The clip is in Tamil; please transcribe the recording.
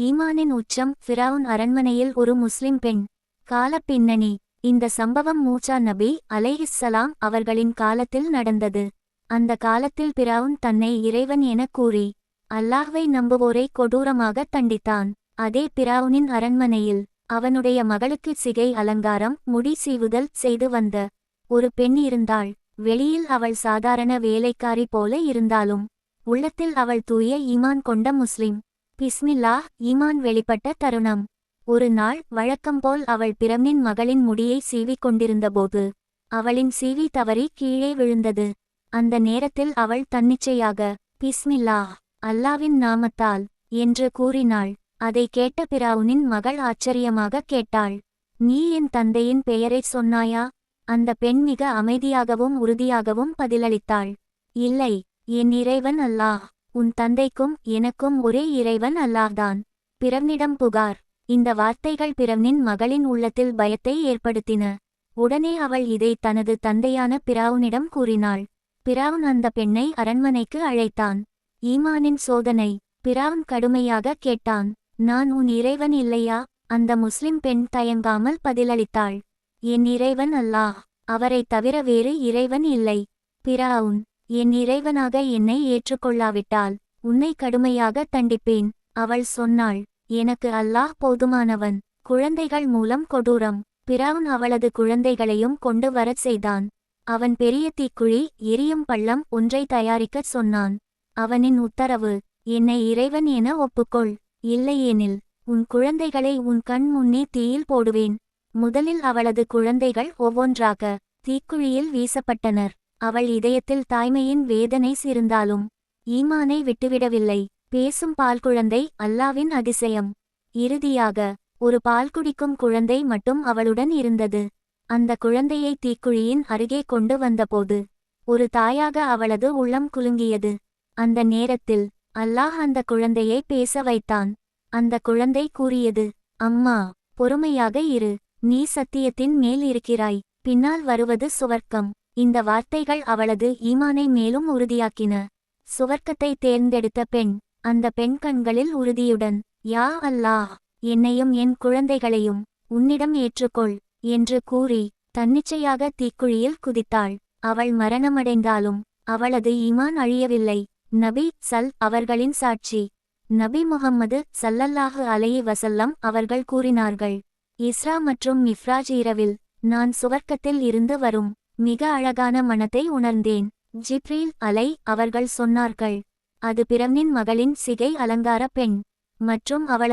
ஈமானின் உச்சம் ஃபிரவுன் அரண்மனையில் ஒரு முஸ்லிம் பெண். காலப் பின்னணி. இந்த சம்பவம் மூசா நபி அலைஹிஸ்ஸலாம் அவர்களின் காலத்தில் நடந்தது. அந்த காலத்தில் பிராவுன் தன்னை இறைவன் எனக் கூறி அல்லாஹ்வை நம்புவோரை கொடூரமாக தண்டித்தான். அதே பிராவுனின் அரண்மனையில் அவனுடைய மகளுக்கு சிகை அலங்காரம் முடி சீவுதல் செய்து வந்த ஒரு பெண் இருந்தாள். வெளியில் அவள் சாதாரண வேலைக்காரி போல இருந்தாலும் உள்ளத்தில் அவள் தூய ஈமான் கொண்ட முஸ்லிம். பிஸ்மில்லா ஈமான் வெளிப்பட்ட தருணம். ஒரு நாள் வழக்கம்போல் அவள் பிரமின் மகளின் முடியை சீவிக் கொண்டிருந்தபோது அவளின் சீவி தவறி கீழே விழுந்தது. அந்த நேரத்தில் அவள் தன்னிச்சையாக பிஸ்மில்லா அல்லாவின் நாமத்தால் என்று கூறினாள். அதை கேட்ட பிராவுனின் மகள் ஆச்சரியமாக கேட்டாள். நீ என் தந்தையின் பெயரைச் சொன்னாயா? அந்த பெண் மிக அமைதியாகவும் உறுதியாகவும் பதிலளித்தாள். இல்லை என் இறைவன் அல்லாஹ். உன் தந்தைக்கும் எனக்கும் ஒரே இறைவன் அல்லாஹ்தான். பிறவனிடம் புகார். இந்த வார்த்தைகள் பிறவனின் மகளின் உள்ளத்தில் பயத்தை ஏற்படுத்தின. உடனே அவள் இதை தனது தந்தையான பிராவுனிடம் கூறினாள். பிராவுன் அந்த பெண்ணை அரண்மனைக்கு அழைத்தான். ஈமானின் சோதனை. பிராவுன் கடுமையாக கேட்டான். நான் உன் இறைவன் இல்லையா? அந்த முஸ்லிம் பெண் தயங்காமல் பதிலளித்தாள். என் இறைவன் அல்லாஹ். அவரைத் தவிர வேறு இறைவன் இல்லை. பிராவுன் என் இறைவனாக என்னை ஏற்றுக்கொள்ளாவிட்டால் உன்னை கடுமையாக தண்டிப்பேன். அவள் சொன்னாள் எனக்கு அல்லாஹ் போதுமானவன் குழந்தைகள் மூலம் கொடூரம். பிராவுன் அவளது குழந்தைகளையும் கொண்டு வரச் செய்தான். அவன் பெரிய தீக்குழி எரியும் பள்ளம் ஒன்றை தயாரிக்கச் சொன்னான். அவனின் உத்தரவு என்னை இறைவன் என ஒப்புக்கொள். இல்லையேனில் உன் குழந்தைகளை உன் கண் முன்னே தீயில் போடுவேன். முதலில் அவளது குழந்தைகள் ஒவ்வொன்றாக தீக்குழியில் வீசப்பட்டனர். அவள் இதயத்தில் தாய்மையின் வேதனை சிறந்தாலும் ஈமானை விட்டுவிடவில்லை. பேசும் பால் குழந்தை அல்லாவின் அதிசயம். இறுதியாக ஒரு பால் குடிக்கும் குழந்தை மட்டும் அவளுடன் இருந்தது. அந்த குழந்தையை தீக்குழியின் அருகே கொண்டு வந்தபோது ஒரு தாயாக அவளது உள்ளம் குலுங்கியது. அந்த நேரத்தில் அல்லாஹ் அந்த குழந்தையை பேச வைத்தான். அந்த குழந்தை கூறியது அம்மா பொறுமையாக இரு. நீ சத்தியத்தின் மேல் இருக்கிறாய். பின்னால் வருவது சுவர்க்கம். இந்த வார்த்தைகள் அவளது ஈமானை மேலும் உறுதியாக்கின. சுவர்க்கத்தை தேர்ந்தெடுத்த பெண் அந்த பெண் கண்களில் உறுதியுடன் யா அல்லாஹ் என்னையும் என் குழந்தைகளையும் உன்னிடம் ஏற்றுக்கொள் என்று கூறி தன்னிச்சையாக தீக்குழியில் குதித்தாள். அவள் மரணமடைந்தாலும் அவளது ஈமான் அழியவில்லை. நபி சல் அவர்களின் சாட்சி. நபி முகம்மது சல்லல்லாஹு அலையி வசல்லம் அவர்கள் கூறினார்கள் இஸ்ரா மற்றும் மிஃப்ராஜ் இரவில் நான் சுவர்க்கத்தில் இருந்து வரும். மிக அழகான மனத்தை உணர்ந்தேன். ஜிப்ரீல் அலை அவர்கள் சொன்னார்கள். அது பிரம்னின் மகளின் சிகை அலங்கார பெண் மற்றும் அவளது